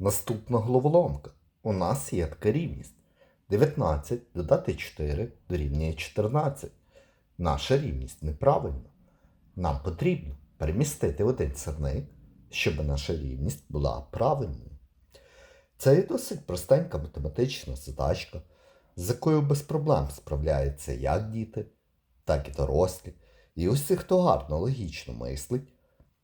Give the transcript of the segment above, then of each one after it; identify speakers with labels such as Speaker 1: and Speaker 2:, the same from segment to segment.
Speaker 1: Наступна головоломка. У нас є така рівність. 19 додати 4 дорівнює 14. Наша рівність неправильна. Нам потрібно перемістити один сирник, щоб наша рівність була правильною. Це є досить простенька математична задачка, з якою без проблем справляються як діти, так і дорослі. І усі, хто гарно логічно мислить,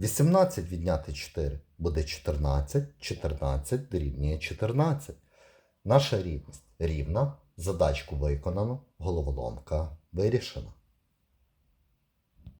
Speaker 1: 18 відняти 4 буде 14, 14 дорівнює 14. Наша рівність рівна, задачку виконано, головоломка вирішена.